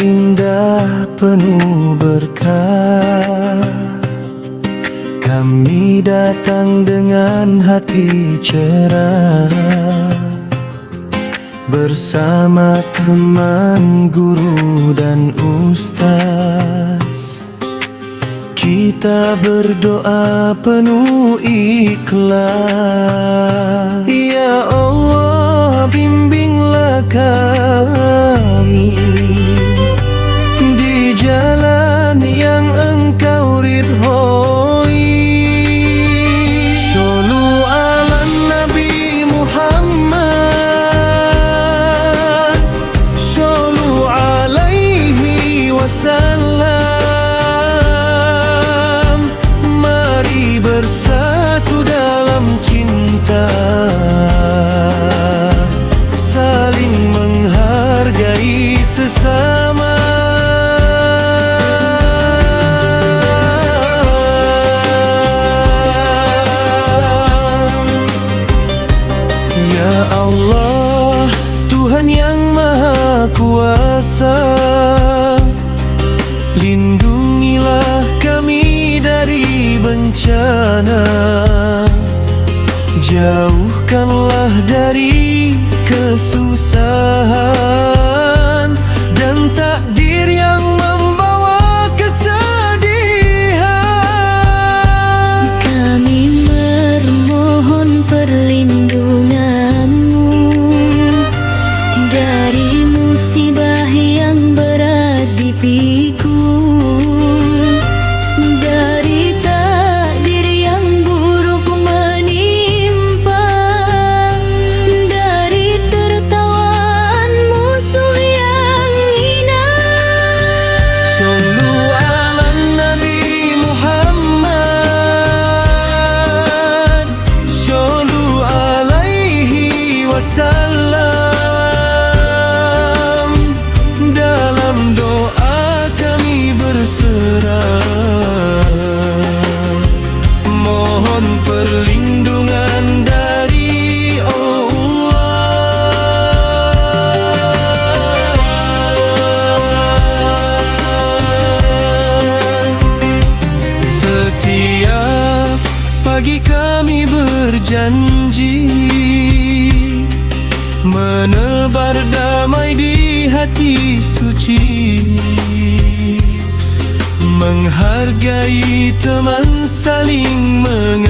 indah penuh berkah Kami datang dengan hati cerah. Bersama teman guru dan ustaz. Kita berdoa penuh ikhlas. Ya Allah bimbinglah kami Ya Allah Tuhan yang Maha Kuasa Lindungilah kami dari bencana. Jauhkanlah dari kesusahan Menebar damai di hati suci. Menghargai teman saling mengerti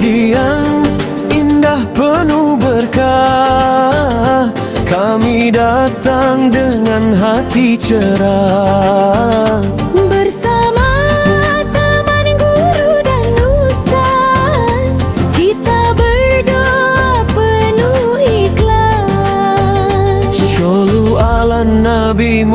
Pagi yang indah penuh berkah Kami datang dengan hati cerah. Bersama teman guru dan ustaz Kita berdoa penuh ikhlas. Sallu ala Nabi